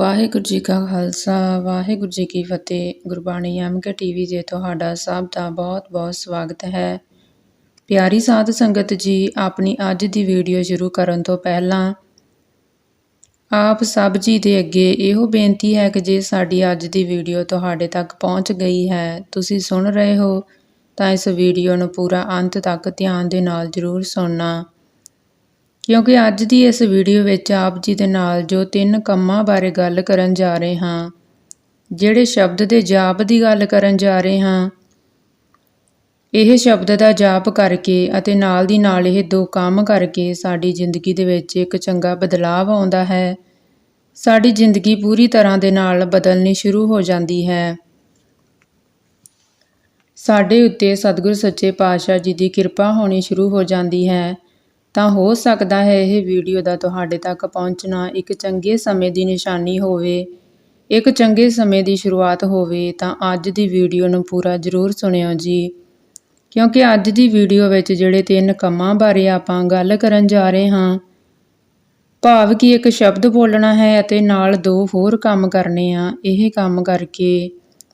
ਵਾਹਿਗੁਰੂ ਜੀ ਕਾ ਖਾਲਸਾ, ਵਾਹਿਗੁਰੂ ਜੀ ਕੀ ਫਤਿਹ। Gurbani MK TV ਤੇ ਤੁਹਾਡਾ ਸਭ ਦਾ ਬਹੁਤ-ਬਹੁਤ ਸਵਾਗਤ ਹੈ। ਪਿਆਰੀ ਸਾਧ ਸੰਗਤ ਜੀ, ਆਪਣੀ ਅੱਜ ਦੀ ਵੀਡੀਓ ਸ਼ੁਰੂ ਕਰਨ ਤੋਂ ਪਹਿਲਾਂ ਆਪ ਸਭ ਜੀ ਦੇ ਅੱਗੇ ਇਹੋ ਬੇਨਤੀ ਹੈ ਕਿ ਜੇ ਸਾਡੀ ਅੱਜ ਦੀ ਵੀਡੀਓ ਤੁਹਾਡੇ ਤੱਕ ਪਹੁੰਚ ਗਈ ਹੈ, ਤੁਸੀਂ ਸੁਣ ਰਹੇ ਹੋ, ਤਾਂ ਇਸ ਵੀਡੀਓ ਨੂੰ ਪੂਰਾ ਅੰਤ ਤੱਕ ਧਿਆਨ ਦੇ ਨਾਲ ਜ਼ਰੂਰ ਸੁਣਨਾ। ਕਿਉਂਕਿ ਅੱਜ ਦੀ ਇਸ ਵੀਡੀਓ ਵਿੱਚ ਆਪ ਜੀ ਦੇ ਨਾਲ ਜੋ ਤਿੰਨ ਕੰਮਾਂ ਬਾਰੇ ਗੱਲ ਕਰਨ ਜਾ ਰਹੇ ਹਾਂ, ਜਿਹੜੇ ਸ਼ਬਦ ਦੇ ਜਾਪ ਦੀ ਗੱਲ ਕਰਨ ਜਾ ਰਹੇ ਹਾਂ, ਇਹ ਸ਼ਬਦ ਦਾ ਜਾਪ ਕਰਕੇ ਅਤੇ ਨਾਲ ਦੀ ਨਾਲ ਇਹ ਦੋ ਕੰਮ ਕਰਕੇ ਸਾਡੀ ਜ਼ਿੰਦਗੀ ਦੇ ਵਿੱਚ ਇੱਕ ਚੰਗਾ ਬਦਲਾਅ ਆਉਂਦਾ ਹੈ। ਸਾਡੀ ਜ਼ਿੰਦਗੀ ਪੂਰੀ ਤਰ੍ਹਾਂ ਦੇ ਨਾਲ ਬਦਲਣੀ ਸ਼ੁਰੂ ਹੋ ਜਾਂਦੀ ਹੈ। ਸਾਡੇ ਉੱਤੇ ਸਤਿਗੁਰ ਸੱਚੇ ਪਾਤਸ਼ਾਹ ਜੀ ਦੀ ਕਿਰਪਾ ਹੋਣੀ ਸ਼ੁਰੂ ਹੋ ਜਾਂਦੀ ਹੈ। ਤਾਂ ਹੋ ਸਕਦਾ ਹੈ ਇਹ ਵੀਡੀਓ ਦਾ ਤੁਹਾਡੇ ਤੱਕ ਪਹੁੰਚਣਾ ਇੱਕ ਚੰਗੇ ਸਮੇਂ ਦੀ ਨਿਸ਼ਾਨੀ ਹੋਵੇ। ਇੱਕ ਚੰਗੇ ਸਮੇਂ ਦੀ ਸ਼ੁਰੂਆਤ ਹੋਵੇ ਤਾਂ ਅੱਜ ਦੀ ਵੀਡੀਓ ਨੂੰ ਪੂਰਾ ਜ਼ਰੂਰ ਸੁਣਿਓ ਜੀ। ਕਿਉਂਕਿ ਅੱਜ ਦੀ ਵੀਡੀਓ ਵਿੱਚ ਜਿਹੜੇ ਤਿੰਨ ਕੰਮਾਂ ਬਾਰੇ ਆਪਾਂ ਗੱਲ ਕਰਨ ਜਾ ਰਹੇ ਹਾਂ, ਭਾਵ ਕਿ ਇੱਕ ਸ਼ਬਦ ਬੋਲਣਾ ਹੈ ਅਤੇ ਨਾਲ ਦੋ ਹੋਰ ਕੰਮ ਕਰਨੇ ਆ, ਇਹ ਕੰਮ ਕਰਕੇ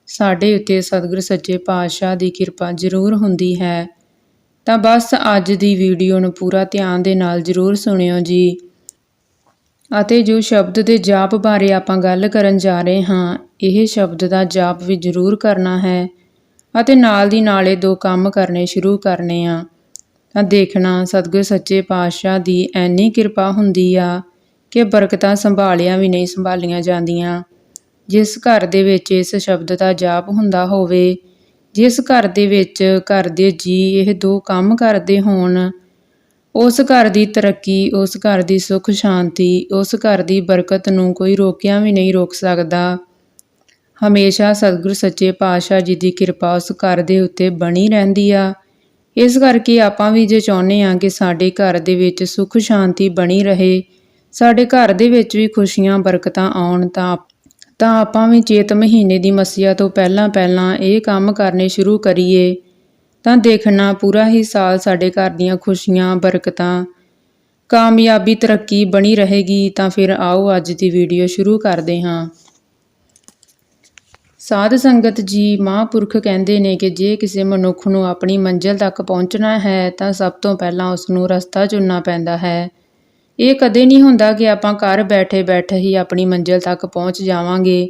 ਸਾਡੇ ਉੱਤੇ ਸਤਿਗੁਰ ਸੱਚੇ ਪਾਤਸ਼ਾਹ ਦੀ ਕਿਰਪਾ ਜ਼ਰੂਰ ਹੁੰਦੀ ਹੈ। ਤਾਂ ਬਸ ਅੱਜ ਦੀ ਵੀਡੀਓ ਨੂੰ ਪੂਰਾ ਧਿਆਨ ਦੇ ਨਾਲ ਜ਼ਰੂਰ ਸੁਣਿਓ ਜੀ। ਅਤੇ ਜੋ ਸ਼ਬਦ ਦੇ ਜਾਪ ਬਾਰੇ ਆਪਾਂ ਗੱਲ ਕਰਨ ਜਾ ਰਹੇ ਹਾਂ, ਇਹ ਸ਼ਬਦ ਦਾ ਜਾਪ ਵੀ ਜ਼ਰੂਰ ਕਰਨਾ ਹੈ ਅਤੇ ਨਾਲ ਦੀ ਨਾਲ ਇਹ ਦੋ ਕੰਮ ਕਰਨੇ ਸ਼ੁਰੂ ਕਰਨੇ ਆ। ਤਾਂ ਦੇਖਣਾ, ਸਤਿਗੁਰ ਸੱਚੇ ਪਾਤਸ਼ਾਹ ਦੀ ਐਨੀ ਕਿਰਪਾ ਹੁੰਦੀ ਆ ਕਿ ਬਰਕਤਾਂ ਸੰਭਾਲੀਆਂ ਵੀ ਨਹੀਂ, ਸੰਭਾਲੀਆਂ ਜਾਂਦੀਆਂ। ਜਿਸ ਘਰ ਦੇ ਵਿੱਚ ਇਸ ਸ਼ਬਦ ਦਾ ਜਾਪ ਹੁੰਦਾ ਹੋਵੇ ਜਿਸ ਘਰ ਦੇ ਵਿੱਚ ਘਰ ਦੇ ਜੀ ਇਹ ਦੋ ਕੰਮ ਕਰਦੇ ਹੋਣ, ਉਸ ਘਰ ਦੀ ਤਰੱਕੀ, ਉਸ ਘਰ ਦੀ ਸੁੱਖ ਸ਼ਾਂਤੀ, ਉਸ ਘਰ ਦੀ ਬਰਕਤ ਨੂੰ ਕੋਈ ਰੋਕਿਆ ਵੀ ਨਹੀਂ ਰੋਕ ਸਕਦਾ। ਹਮੇਸ਼ਾ ਸਤਿਗੁਰ ਸੱਚੇ ਪਾਤਸ਼ਾਹ ਜੀ ਦੀ ਕਿਰਪਾ ਉਸ ਘਰ ਦੇ ਉੱਤੇ ਬਣੀ ਰਹਿੰਦੀ ਆ। ਇਸ ਕਰਕੇ ਆਪਾਂ ਵੀ ਜੇ ਚਾਹੁੰਦੇ ਆ ਕਿ ਸਾਡੇ ਘਰ ਦੇ ਵਿੱਚ ਸੁੱਖ ਸ਼ਾਂਤੀ ਬਣੀ ਰਹੇ, ਸਾਡੇ ਘਰ ਦੇ ਵਿੱਚ ਵੀ ਖੁਸ਼ੀਆਂ, ਬਰਕਤਾਂ ਆਉਣ ਤਾਂ ਤਾਂ ਆਪਾਂ ਵੀ ਚੇਤ ਮਹੀਨੇ ਦੀ ਮੱਸਿਆ ਤੋਂ ਪਹਿਲਾਂ ਪਹਿਲਾਂ ਇਹ ਕੰਮ ਕਰਨੇ ਸ਼ੁਰੂ ਕਰੀਏ। ਤਾਂ ਦੇਖਣਾ ਪੂਰਾ ਹੀ ਸਾਲ ਸਾਡੇ ਘਰ ਦੀਆਂ ਖੁਸ਼ੀਆਂ, ਬਰਕਤਾਂ, ਕਾਮਯਾਬੀ, ਤਰੱਕੀ ਬਣੀ ਰਹੇਗੀ ਤਾਂ ਫਿਰ ਆਓ ਅੱਜ ਦੀ ਵੀਡੀਓ ਸ਼ੁਰੂ ਕਰਦੇ ਹਾਂ। ਸਾਧ ਸੰਗਤ ਜੀ, ਮਹਾਂਪੁਰਖ ਕਹਿੰਦੇ ਨੇ ਕਿ ਜੇ ਕਿਸੇ ਮਨੁੱਖ ਨੂੰ ਆਪਣੀ ਮੰਜ਼ਿਲ ਤੱਕ ਪਹੁੰਚਣਾ ਹੈ ਤਾਂ ਸਭ ਤੋਂ ਪਹਿਲਾਂ ਉਸ ਨੂੰ ਰਸਤਾ ਚੁਣਨਾ ਪੈਂਦਾ ਹੈ। ਇਹ ਕਦੇ ਨਹੀਂ ਹੁੰਦਾ ਕਿ ਆਪਾਂ ਘਰ ਬੈਠੇ ਬੈਠੇ ਹੀ ਆਪਣੀ ਮੰਜ਼ਿਲ ਤੱਕ ਪਹੁੰਚ ਜਾਵਾਂਗੇ।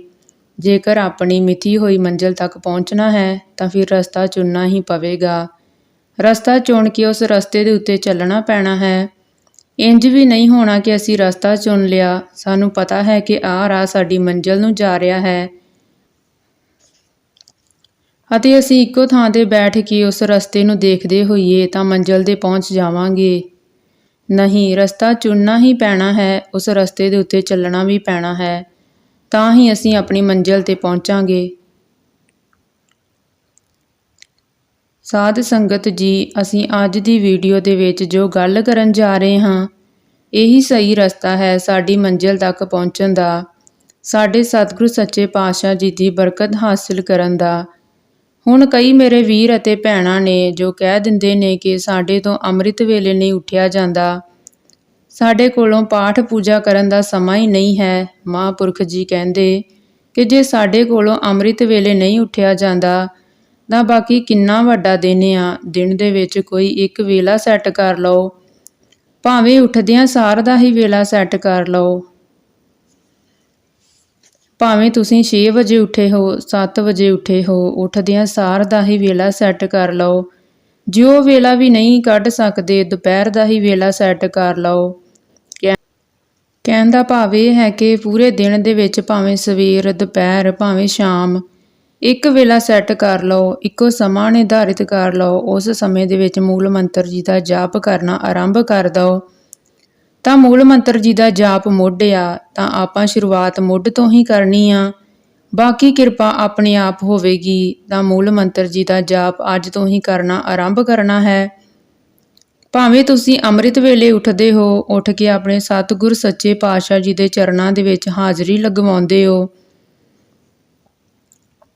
ਜੇਕਰ ਆਪਣੀ ਮਿਥੀ ਹੋਈ ਮੰਜ਼ਿਲ ਤੱਕ ਪਹੁੰਚਣਾ ਹੈ, ਤਾਂ ਫਿਰ ਰਸਤਾ ਚੁਣਨਾ ਹੀ ਪਵੇਗਾ। ਰਸਤਾ ਚੁਣ ਕੇ ਉਸ ਰਸਤੇ ਦੇ ਉੱਤੇ ਚੱਲਣਾ ਪੈਣਾ ਹੈ। ਇੰਜ ਵੀ ਨਹੀਂ ਹੋਣਾ ਕਿ ਅਸੀਂ ਰਸਤਾ ਚੁਣ ਲਿਆ। ਸਾਨੂੰ ਪਤਾ ਹੈ ਕਿ ਆਹ ਰਾਹ ਸਾਡੀ ਮੰਜ਼ਿਲ ਨੂੰ ਜਾ ਰਿਹਾ ਹੈ। ਅਤੇ ਅਸੀਂ ਇੱਕੋ ਥਾਂ ਤੇ ਬੈਠ ਕੇ ਉਸ ਰਸਤੇ ਨੂੰ ਦੇਖਦੇ ਹੋਈਏ ਤਾਂ ਮੰਜ਼ਿਲ 'ਤੇ ਪਹੁੰਚ ਜਾਵਾਂਗੇ। ਨਹੀਂ, ਰਸਤਾ ਚੁਣਨਾ ਹੀ ਪੈਣਾ ਹੈ, ਉਸ ਰਸਤੇ ਦੇ ਉੱਤੇ ਚੱਲਣਾ ਵੀ ਪੈਣਾ ਹੈ। ਤਾਂ ਹੀ ਅਸੀਂ ਆਪਣੀ ਮੰਜ਼ਿਲ ਤੇ ਪਹੁੰਚਾਂਗੇ। ਸਾਧ ਸੰਗਤ ਜੀ, ਅਸੀਂ ਅੱਜ ਦੀ ਵੀਡੀਓ ਦੇ ਵਿੱਚ ਜੋ ਗੱਲ ਕਰਨ ਜਾ ਰਹੇ ਹਾਂ, ਇਹੀ ਸਹੀ ਰਸਤਾ ਹੈ ਸਾਡੀ ਮੰਜ਼ਿਲ ਤੱਕ ਪਹੁੰਚਣ ਦਾ, ਸਾਡੇ ਸਤਿਗੁਰੂ ਸੱਚੇ ਪਾਤਸ਼ਾਹ ਜੀ ਦੀ ਬਰਕਤ ਹਾਸਲ ਕਰਨ ਦਾ। ਹੁਣ ਕਈ ਮੇਰੇ ਵੀਰ ਅਤੇ ਭੈਣਾਂ ਨੇ ਜੋ ਕਹਿ ਦਿੰਦੇ ਨੇ ਕਿ ਸਾਡੇ ਤੋਂ ਅੰਮ੍ਰਿਤ ਵੇਲੇ ਨਹੀਂ ਉੱਠਿਆ ਜਾਂਦਾ। ਸਾਡੇ ਕੋਲੋਂ ਪਾਠ ਪੂਜਾ ਕਰਨ ਦਾ ਸਮਾਂ ਹੀ ਨਹੀਂ ਹੈ, ਮਹਾਂਪੁਰਖ ਜੀ ਕਹਿੰਦੇ, ਕਿ ਜੇ ਸਾਡੇ ਕੋਲੋਂ ਅੰਮ੍ਰਿਤ ਵੇਲੇ ਨਹੀਂ ਉੱਠਿਆ ਜਾਂਦਾ, ਤਾਂ ਬਾਕੀ ਕਿੰਨਾ ਵੱਡਾ ਦਿਨ ਆ, ਦਿਨ ਦੇ ਵਿੱਚ ਕੋਈ ਇੱਕ ਵੇਲਾ ਸੈੱਟ ਕਰ ਲਓ। ਭਾਵੇਂ ਉੱਠਦਿਆਂ ਸਾਰ ਦਾ ਹੀ ਵੇਲਾ ਸੈੱਟ ਕਰ ਲਓ। ਭਾਵੇਂ ਤੁਸੀਂ 6 ਵਜੇ ਉੱਠੇ ਹੋ 7 ਵਜੇ ਉੱਠੇ ਹੋ, ਉੱਠਦਿਆਂ ਸਾਰ ਦਾ ਹੀ ਵੇਲਾ ਸੈੱਟ ਕਰ ਲਓ। ਜੋ ਵੇਲਾ ਵੀ ਨਹੀਂ ਕੱਢ ਸਕਦੇ, ਦੁਪਹਿਰ ਦਾ ਹੀ ਵੇਲਾ ਸੈੱਟ ਕਰ ਲਓ। ਕਹਿਣ ਦਾ ਭਾਵ ਇਹ ਹੈ ਕਿ ਪੂਰੇ ਦਿਨ ਦੇ ਵਿੱਚ ਭਾਵੇਂ ਸਵੇਰ, ਦੁਪਹਿਰ, ਭਾਵੇਂ ਸ਼ਾਮ, ਇੱਕ ਵੇਲਾ ਸੈੱਟ ਕਰ ਲਓ, ਇੱਕੋ ਸਮਾਂ ਨਿਰਧਾਰਿਤ ਕਰ ਲਓ, ਉਸ ਸਮੇਂ ਦੇ ਵਿੱਚ ਮੂਲ ਮੰਤਰ ਜੀ ਦਾ ਜਾਪ ਕਰਨਾ ਆਰੰਭ ਕਰ ਦਿਓ। ਤਾਂ ਮੂਲ ਮੰਤਰ ਜੀ ਦਾ ਜਾਪ ਮੁੱਢ ਆ ਤਾਂ ਆਪਾਂ ਸ਼ੁਰੂਆਤ ਮੁੱਢ ਤੋਂ ਹੀ ਕਰਨੀ ਆ। ਬਾਕੀ ਕਿਰਪਾ ਆਪਣੇ ਆਪ ਹੋਵੇਗੀ, ਤਾਂ ਮੂਲ ਮੰਤਰ ਜੀ ਦਾ ਜਾਪ ਅੱਜ ਤੋਂ ਹੀ ਕਰਨਾ ਆਰੰਭ ਕਰਨਾ ਹੈ। ਭਾਵੇਂ ਤੁਸੀਂ ਅੰਮ੍ਰਿਤ ਵੇਲੇ ਉੱਠਦੇ ਹੋ, ਉੱਠ ਕੇ ਆਪਣੇ ਸਤਿਗੁਰ ਸੱਚੇ ਪਾਤਸ਼ਾਹ ਜੀ ਦੇ ਚਰਨਾਂ ਦੇ ਵਿੱਚ ਹਾਜ਼ਰੀ ਲਗਵਾਉਂਦੇ ਹੋ,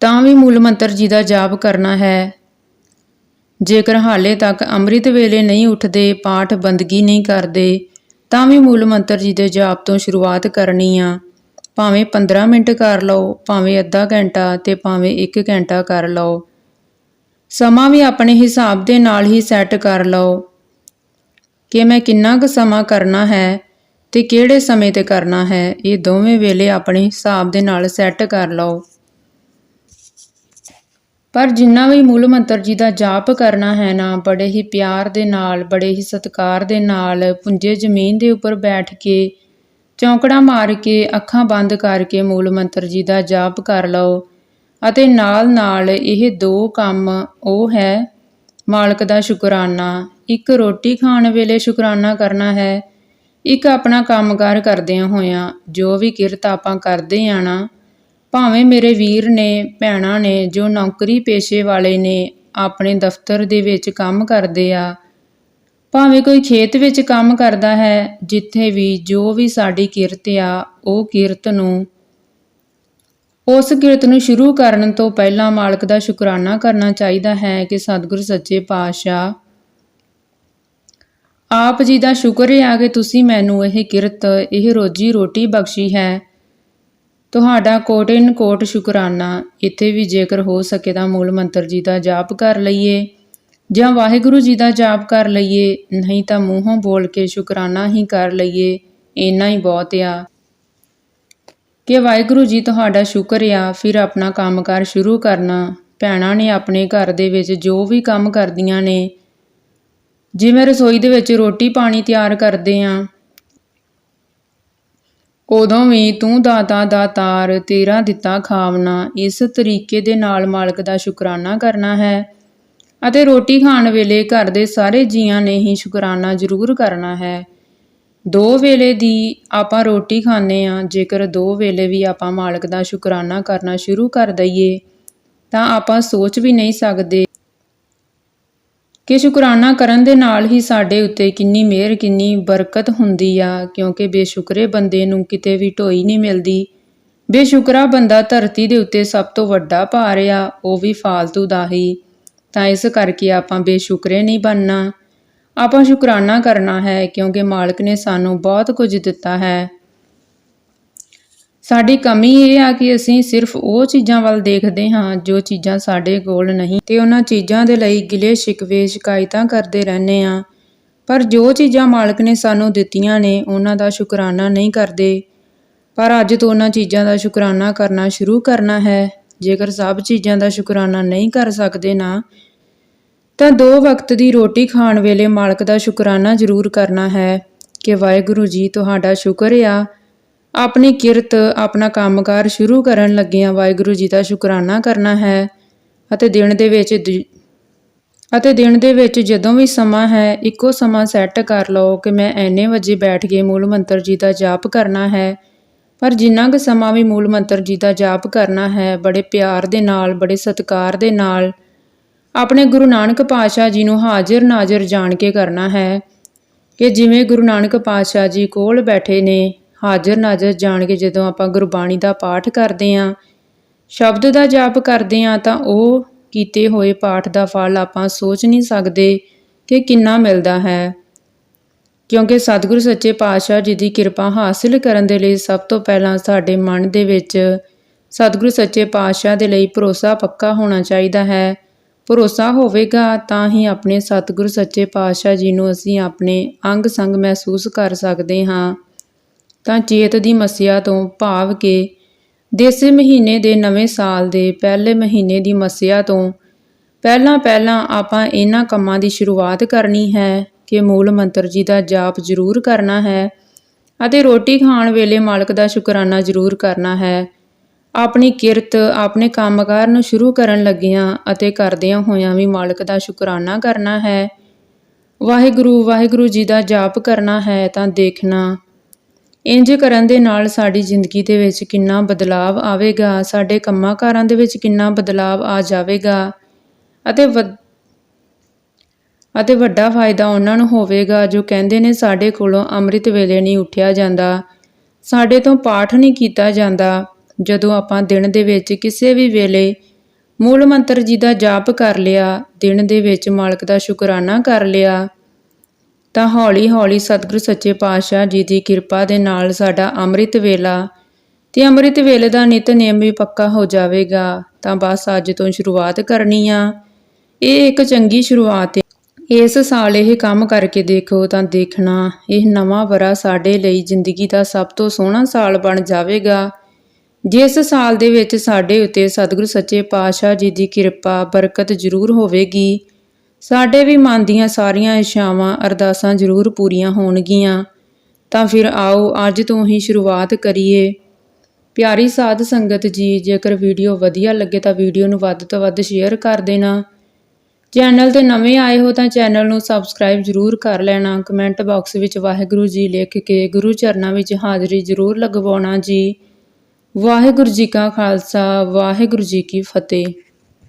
ਤਾਂ ਵੀ ਮੂਲ ਮੰਤਰ ਜੀ ਦਾ ਜਾਪ ਕਰਨਾ ਹੈ। ਜੇਕਰ ਹਾਲੇ ਤੱਕ ਅੰਮ੍ਰਿਤ ਵੇਲੇ ਨਹੀਂ ਉੱਠਦੇ, ਪਾਠ ਬੰਦਗੀ ਨਹੀਂ ਕਰਦੇ ਤਾਂ ਵੀ ਮੂਲ ਮੰਤਰ ਜੀ ਦੇ ਜਾਪ ਤੋਂ ਸ਼ੁਰੂਆਤ ਕਰਨੀ ਆ। ਭਾਵੇਂ 15 ਮਿੰਟ ਕਰ ਲਓ, ਭਾਵੇਂ ਅੱਧਾ ਘੰਟਾ ਤੇ ਭਾਵੇਂ 1 ਘੰਟਾ ਕਰ ਲਓ। ਸਮਾਂ ਵੀ ਆਪਣੇ ਹਿਸਾਬ ਦੇ ਨਾਲ ਹੀ ਸੈੱਟ ਕਰ ਲਓ। ਕਿ ਮੈਂ ਕਿੰਨਾ ਕੁ ਸਮਾਂ ਕਰਨਾ ਹੈ ਤੇ ਕਿਹੜੇ ਸਮੇਂ ਤੇ ਕਰਨਾ ਹੈ, ਇਹ ਦੋਵੇਂ ਵੇਲੇ ਆਪਣੇ ਹਿਸਾਬ ਦੇ ਨਾਲ ਸੈੱਟ ਕਰ ਲਓ। ਪਰ ਜਿੰਨਾ ਵੀ ਮੂਲ ਮੰਤਰ ਜੀ ਦਾ ਜਾਪ ਕਰਨਾ ਹੈ ਨਾ, ਬੜੇ ਹੀ ਪਿਆਰ ਦੇ ਨਾਲ, ਬੜੇ ਹੀ ਸਤਿਕਾਰ ਦੇ ਨਾਲ ਪੁੰਜੇ ਜ਼ਮੀਨ ਦੇ ਉੱਪਰ ਬੈਠ ਕੇ, ਚੌਂਕੜਾ ਮਾਰ ਕੇ, ਅੱਖਾਂ ਬੰਦ ਕਰਕੇ ਮੂਲ ਮੰਤਰ ਜੀ ਦਾ ਜਾਪ ਕਰ ਲਓ। ਅਤੇ ਨਾਲ-ਨਾਲ ਇਹ ਦੋ ਕੰਮ ਉਹ ਹੈ, ਮਾਲਕ ਦਾ ਸ਼ੁਕਰਾਨਾ। ਇੱਕ ਰੋਟੀ ਖਾਣ ਵੇਲੇ ਸ਼ੁਕਰਾਨਾ ਕਰਨਾ ਹੈ, ਇੱਕ ਆਪਣਾ ਕੰਮਕਾਰ ਕਰਦਿਆਂ ਹੋਇਆਂ, ਜੋ ਵੀ ਕਿਰਤ ਆਪਾਂ ਕਰਦੇ ਆ ਨਾ ਭਾਵੇਂ ਮੇਰੇ ਵੀਰ ਨੇ, ਭੈਣਾਂ ਨੇ, ਜੋ ਨੌਕਰੀ ਪੇਸ਼ੇ ਵਾਲੇ ਨੇ, ਆਪਣੇ ਦਫ਼ਤਰ ਦੇ ਵਿੱਚ ਕੰਮ ਕਰਦੇ ਆ, ਭਾਵੇਂ ਕੋਈ ਖੇਤ ਵਿੱਚ ਕੰਮ ਕਰਦਾ ਹੈ, ਜਿੱਥੇ ਵੀ ਜੋ ਵੀ ਸਾਡੀ ਕਿਰਤ ਆ, ਉਹ ਕਿਰਤ ਨੂੰ, ਉਸ ਕਿਰਤ ਨੂੰ ਸ਼ੁਰੂ ਕਰਨ ਤੋਂ ਪਹਿਲਾਂ ਮਾਲਕ ਦਾ ਸ਼ੁਕਰਾਨਾ ਕਰਨਾ ਚਾਹੀਦਾ ਹੈ ਕਿ ਸਤਿਗੁਰ ਸੱਚੇ ਪਾਤਸ਼ਾਹ ਆਪ ਜੀ ਦਾ ਸ਼ੁਕਰ ਹੈ ਕਿ ਤੁਸੀਂ ਮੈਨੂੰ ਇਹ ਕਿਰਤ, ਇਹ ਰੋਜੀ ਰੋਟੀ ਬਖਸ਼ੀ ਹੈ। ਤੁਹਾਡਾ ਕੋਟ ਇਨ ਕੋਟ ਸ਼ੁਕਰਾਨਾ। ਇੱਥੇ ਵੀ ਜੇਕਰ ਹੋ ਸਕੇ ਤਾਂ ਮੂਲ ਮੰਤਰ ਜੀ ਦਾ ਜਾਪ ਕਰ ਲਈਏ। ਜਾਂ ਵਾਹਿਗੁਰੂ ਜੀ ਦਾ ਜਾਪ ਕਰ ਲਈਏ। ਨਹੀਂ ਤਾਂ ਮੂੰਹੋਂ ਬੋਲ ਕੇ ਸ਼ੁਕਰਾਨਾ ਹੀ ਕਰ ਲਈਏ। ਇੰਨਾ ਹੀ ਬਹੁਤ ਆ। ਕਿ ਵਾਹਿਗੁਰੂ ਜੀ ਤੁਹਾਡਾ ਸ਼ੁਕਰ ਆ, ਫਿਰ ਆਪਣਾ ਕੰਮਕਾਰ ਸ਼ੁਰੂ ਕਰਨਾ। ਭੈਣਾਂ ਨੇ ਆਪਣੇ ਘਰ ਦੇ ਵਿੱਚ ਜੋ ਵੀ ਕੰਮ ਕਰਦੀਆਂ ਨੇ, ਜਿਵੇਂ ਰਸੋਈ ਦੇ ਵਿੱਚ ਰੋਟੀ ਪਾਣੀ ਤਿਆਰ ਕਰਦੇ ਆਂ ਉਦੋਂ ਵੀ ਤੂੰ ਦਾਤਾ ਦਾ ਤਾਰ ਤੇਰਾ ਦਿੱਤਾ ਖਾਵਨਾ, ਇਸ ਤਰੀਕੇ ਦੇ ਨਾਲ ਮਾਲਕ ਦਾ ਸ਼ੁਕਰਾਨਾ ਕਰਨਾ ਹੈ। ਅਤੇ ਰੋਟੀ ਖਾਣ ਵੇਲੇ ਘਰ ਦੇ ਸਾਰੇ ਜੀਆਂ ਨੇ ਹੀ ਸ਼ੁਕਰਾਨਾ ਜ਼ਰੂਰ ਕਰਨਾ ਹੈ। ਦੋ ਵੇਲੇ ਦੀ ਆਪਾਂ ਰੋਟੀ ਖਾਂਦੇ ਆ, ਜੇਕਰ ਦੋ ਵੇਲੇ ਵੀ ਆਪਾਂ ਮਾਲਕ ਦਾ ਸ਼ੁਕਰਾਨਾ ਕਰਨਾ ਸ਼ੁਰੂ ਕਰ ਦਈਏ, ਤਾਂ ਆਪਾਂ ਸੋਚ ਵੀ ਨਹੀਂ ਸਕਦੇ ਕਿ ਸ਼ੁਕਰਾਨਾ ਕਰਨ ਦੇ ਨਾਲ ਹੀ ਸਾਡੇ ਉੱਤੇ ਕਿੰਨੀ ਮਿਹਰ, ਕਿੰਨੀ ਬਰਕਤ ਹੁੰਦੀ ਆ, ਕਿਉਂਕਿ ਬੇਸ਼ੁਕਰੇ ਬੰਦੇ ਨੂੰ ਕਿਤੇ ਵੀ ਢੋਈ ਨਹੀਂ ਮਿਲਦੀ। ਬੇਸ਼ੁਕਰਾ ਬੰਦਾ ਧਰਤੀ ਦੇ ਉੱਤੇ ਸਭ ਤੋਂ ਵੱਡਾ ਭਾਰ ਆ, ਉਹ ਵੀ ਫਾਲਤੂ ਦਾ ਹੀ। ਤਾਂ ਇਸ ਕਰਕੇ ਆਪਾਂ ਬੇਸ਼ੁਕਰੇ ਨਹੀਂ ਬਣਨਾ। ਆਪਾਂ ਸ਼ੁਕਰਾਨਾ ਕਰਨਾ ਹੈ, ਕਿਉਂਕਿ ਮਾਲਕ ਨੇ ਸਾਨੂੰ ਬਹੁਤ ਕੁਝ ਦਿੱਤਾ ਹੈ। ਸਾਡੀ ਕਮੀ ਇਹ ਆ ਕਿ ਅਸੀਂ ਸਿਰਫ ਉਹ ਚੀਜ਼ਾਂ ਵੱਲ ਦੇਖਦੇ ਹਾਂ ਜੋ ਚੀਜ਼ਾਂ ਸਾਡੇ ਕੋਲ ਨਹੀਂ ਤੇ ਉਹਨਾਂ ਚੀਜ਼ਾਂ ਦੇ ਲਈ ਗਿਲੇ ਸ਼ਿਕਵੇ ਸ਼ਿਕਾਇਤਾਂ ਕਰਦੇ ਰਹਿੰਦੇ ਆ ਪਰ ਜੋ ਚੀਜ਼ਾਂ ਮਾਲਕ ਨੇ ਸਾਨੂੰ ਦਿੱਤੀਆਂ ਨੇ, ਉਹਨਾਂ ਦਾ ਸ਼ੁਕਰਾਨਾ ਨਹੀਂ ਕਰਦੇ। ਪਰ ਅੱਜ ਤੋਂ ਉਹਨਾਂ ਚੀਜ਼ਾਂ ਦਾ ਸ਼ੁਕਰਾਨਾ ਕਰਨਾ ਸ਼ੁਰੂ ਕਰਨਾ ਹੈ। ਜੇਕਰ ਸਭ ਚੀਜ਼ਾਂ ਦਾ ਸ਼ੁਕਰਾਨਾ ਨਹੀਂ ਕਰ ਸਕਦੇ ਨਾ, ਤਾਂ ਦੋ ਵਕਤ ਦੀ ਰੋਟੀ ਖਾਣ ਵੇਲੇ ਮਾਲਕ ਦਾ ਸ਼ੁਕਰਾਨਾ ਜ਼ਰੂਰ ਕਰਨਾ ਹੈ ਕਿ ਵਾਹਿਗੁਰੂ ਜੀ, ਤੁਹਾਡਾ ਸ਼ੁਕਰ ਆ ਆਪਣੀ ਕਿਰਤ, ਆਪਣਾ ਕੰਮਕਾਰ ਸ਼ੁਰੂ ਕਰਨ ਲੱਗਿਆਂ ਵਾਹਿਗੁਰੂ ਜੀ ਦਾ ਸ਼ੁਕਰਾਨਾ ਕਰਨਾ ਹੈ ਅਤੇ ਦਿਨ ਦੇ ਵਿੱਚ ਦ- ਅਤੇ ਦਿਨ ਦੇ ਵਿੱਚ ਜਦੋਂ ਵੀ ਸਮਾਂ ਹੈ, ਇੱਕੋ ਸਮਾਂ ਸੈੱਟ ਕਰ ਲਓ ਕਿ ਮੈਂ ਐਨੇ ਵਜੇ ਬੈਠ ਕੇ ਮੂਲ ਮੰਤਰ ਜੀ ਦਾ ਜਾਪ ਕਰਨਾ ਹੈ। ਪਰ ਜਿੰਨਾ ਕੁ ਸਮਾਂ ਵੀ ਮੂਲ ਮੰਤਰ ਜੀ ਦਾ ਜਾਪ ਕਰਨਾ ਹੈ, ਬੜੇ ਪਿਆਰ ਦੇ ਨਾਲ, ਬੜੇ ਸਤਿਕਾਰ ਦੇ ਨਾਲ, ਆਪਣੇ ਗੁਰੂ ਨਾਨਕ ਪਾਤਸ਼ਾਹ ਜੀ ਨੂੰ ਹਾਜ਼ਰ ਨਾਜ਼ਰ ਜਾਣ ਕੇ ਕਰਨਾ ਹੈ। ਕਿ ਜਿਵੇਂ ਗੁਰੂ ਨਾਨਕ ਪਾਤਸ਼ਾਹ ਜੀ ਕੋਲ ਬੈਠੇ ਨੇ ਹਾਜ਼ਰ ਨਾਜ਼ਰ ਜਾਣ ਕੇ ਜਦੋਂ ਆਪਾਂ ਗੁਰਬਾਣੀ ਦਾ ਪਾਠ ਕਰਦੇ ਆਂ ਸ਼ਬਦ ਦਾ ਜਾਪ ਕਰਦੇ ਆਂ ਤਾਂ ਉਹ ਕੀਤੇ ਹੋਏ ਪਾਠ ਦਾ ਫਲ ਆਪਾਂ ਸੋਚ ਨਹੀਂ ਸਕਦੇ ਕਿ ਕਿੰਨਾ ਮਿਲਦਾ ਹੈ। ਕਿਉਂਕਿ ਸਤਿਗੁਰੂ ਸੱਚੇ ਪਾਤਸ਼ਾਹ ਜੀ ਦੀ ਕਿਰਪਾ ਹਾਸਿਲ ਕਰਨ ਦੇ ਲਈ ਸਭ ਤੋਂ ਪਹਿਲਾਂ ਸਾਡੇ ਮਨ ਦੇ ਵਿੱਚ ਸਤਿਗੁਰੂ ਸੱਚੇ ਪਾਤਸ਼ਾਹ ਦੇ ਲਈ ਭਰੋਸਾ ਪੱਕਾ ਹੋਣਾ ਚਾਹੀਦਾ ਹੈ। ਭਰੋਸਾ ਹੋਵੇਗਾ ਤਾਂ ਹੀ ਆਪਣੇ ਸਤਿਗੁਰੂ ਸੱਚੇ ਪਾਤਸ਼ਾਹ ਜੀ ਨੂੰ ਅਸੀਂ ਆਪਣੇ ਅੰਗ ਸੰਗ ਮਹਿਸੂਸ ਕਰ ਸਕਦੇ ਹਾਂ। ਤਾਂ ਚੇਤ ਦੀ ਮਸਿਆ ਤੋਂ ਭਾਵ ਕੇ ਦੇਸੀ ਮਹੀਨੇ ਦੇ ਨਵੇਂ ਸਾਲ ਦੇ ਪਹਿਲੇ ਮਹੀਨੇ ਦੀ ਮਸਿਆ ਤੋਂ ਪਹਿਲਾਂ ਪਹਿਲਾਂ ਆਪਾਂ ਇਹਨਾਂ ਕੰਮਾਂ ਦੀ ਸ਼ੁਰੂਆਤ ਕਰਨੀ ਹੈ ਕਿ ਮੂਲ ਮੰਤਰ ਜੀ ਦਾ ਜਾਪ ਜ਼ਰੂਰ ਕਰਨਾ ਹੈ ਅਤੇ ਰੋਟੀ ਖਾਣ ਵੇਲੇ ਮਾਲਕ ਦਾ ਸ਼ੁਕਰਾਨਾ ਜ਼ਰੂਰ ਕਰਨਾ ਹੈ। ਆਪਣੀ ਕਿਰਤ, ਆਪਣੇ ਕੰਮਕਾਰ ਨੂੰ ਸ਼ੁਰੂ ਕਰਨ ਲੱਗਿਆਂ ਅਤੇ ਕਰਦਿਆਂ ਹੋਇਆਂ ਵੀ ਮਾਲਕ ਦਾ ਸ਼ੁਕਰਾਨਾ ਕਰਨਾ ਹੈ। ਵਾਹਿਗੁਰੂ ਵਾਹਿਗੁਰੂ ਜੀ ਦਾ ਜਾਪ ਕਰਨਾ ਹੈ ਤਾਂ ਦੇਖਣਾ ਇੰਜ ਕਰਨ ਦੇ ਨਾਲ ਸਾਡੀ ਜ਼ਿੰਦਗੀ ਦੇ ਵਿੱਚ ਕਿੰਨਾ ਬਦਲਾਵ ਆਵੇਗਾ, ਸਾਡੇ ਕੰਮਾਂ ਕਾਰਾਂ ਦੇ ਵਿੱਚ ਕਿੰਨਾ ਬਦਲਾਵ ਆ ਜਾਵੇਗਾ ਅਤੇ ਵ- ਅਤੇ ਵੱਡਾ ਫਾਇਦਾ ਉਹਨਾਂ ਨੂੰ ਹੋਵੇਗਾ ਜੋ ਕਹਿੰਦੇ ਨੇ ਸਾਡੇ ਕੋਲੋਂ ਅੰਮ੍ਰਿਤ ਵੇਲੇ ਨਹੀਂ ਉੱਠਿਆ ਜਾਂਦਾ, ਸਾਡੇ ਤੋਂ ਪਾਠ ਨਹੀਂ ਕੀਤਾ ਜਾਂਦਾ। ਜਦੋਂ ਆਪਾਂ ਦਿਨ ਦੇ ਵਿੱਚ ਕਿਸੇ ਵੀ ਵੇਲੇ ਮੂਲ ਮੰਤਰ ਜੀ ਦਾ ਜਾਪ ਕਰ ਲਿਆ, ਦਿਨ ਦੇ ਵਿੱਚ ਮਾਲਕ ਦਾ ਸ਼ੁਕਰਾਨਾ ਕਰ ਲਿਆ ਤਾਂ ਹੌਲੀ ਹੌਲੀ ਸਤਿਗੁਰੂ ਸੱਚੇ ਪਾਤਸ਼ਾਹ ਜੀ ਦੀ ਕਿਰਪਾ ਦੇ ਨਾਲ ਸਾਡਾ ਅੰਮ੍ਰਿਤ ਵੇਲਾ ਤੇ ਅੰਮ੍ਰਿਤ ਵੇਲੇ ਦਾ ਨਿਤਨੇਮ ਵੀ ਪੱਕਾ ਹੋ ਜਾਵੇਗਾ, ਤਾਂ ਬਸ ਅੱਜ ਤੋਂ ਸ਼ੁਰੂਆਤ ਕਰਨੀ ਆ। ਇਹ ਇੱਕ ਚੰਗੀ ਸ਼ੁਰੂਆਤ ਹੈ ਇਸ ਸਾਲ ਇਹ ਕੰਮ ਕਰਕੇ ਦੇਖੋ ਤਾਂ ਦੇਖਣਾ, ਇਹ ਨਵਾਂ ਵਰਾ ਸਾਡੇ ਲਈ ਜ਼ਿੰਦਗੀ ਦਾ ਸਭ ਤੋਂ ਸੋਹਣਾ ਸਾਲ ਬਣ ਜਾਵੇਗਾ। ਜਿਸ ਸਾਲ ਦੇ ਵਿੱਚ ਸਾਡੇ ਉੱਤੇ ਸਤਿਗੁਰੂ ਸੱਚੇ ਪਾਤਸ਼ਾਹ ਜੀ ਦੀ ਕਿਰਪਾ, ਬਰਕਤ ਜ਼ਰੂਰ ਹੋਵੇਗੀ। ਸਾਡੇ ਵੀ ਮਨ ਦੀਆਂ ਸਾਰੀਆਂ ਇੱਛਾਵਾਂ, ਅਰਦਾਸਾਂ ਜ਼ਰੂਰ ਪੂਰੀਆਂ ਹੋਣਗੀਆਂ। ਤਾਂ ਫਿਰ ਆਓ, ਅੱਜ ਤੋਂ ਹੀ ਸ਼ੁਰੂਆਤ ਕਰੀਏ। ਪਿਆਰੀ ਸਾਧ ਸੰਗਤ ਜੀ, ਜੇਕਰ ਵੀਡੀਓ ਵਧੀਆ ਲੱਗੇ ਤਾਂ ਵੀਡੀਓ ਨੂੰ ਵੱਧ ਤੋਂ ਵੱਧ ਸ਼ੇਅਰ ਕਰ ਦੇਣਾ। ਚੈਨਲ ਤੇ ਨਵੇਂ ਆਏ ਹੋ ਤਾਂ ਚੈਨਲ ਨੂੰ ਸਬਸਕ੍ਰਾਈਬ ਜ਼ਰੂਰ ਕਰ ਲੈਣਾ। ਕਮੈਂਟ ਬਾਕਸ ਵਿੱਚ ਵਾਹਿਗੁਰੂ ਜੀ ਲਿਖ ਕੇ ਗੁਰੂ ਚਰਨਾਂ ਵਿੱਚ ਹਾਜ਼ਰੀ ਜ਼ਰੂਰ ਲਗਵਾਉਣਾ ਜੀ। ਵਾਹਿਗੁਰੂ ਜੀ ਕਾ ਖਾਲਸਾ, ਵਾਹਿਗੁਰੂ ਜੀ ਕੀ ਫਤਿਹ।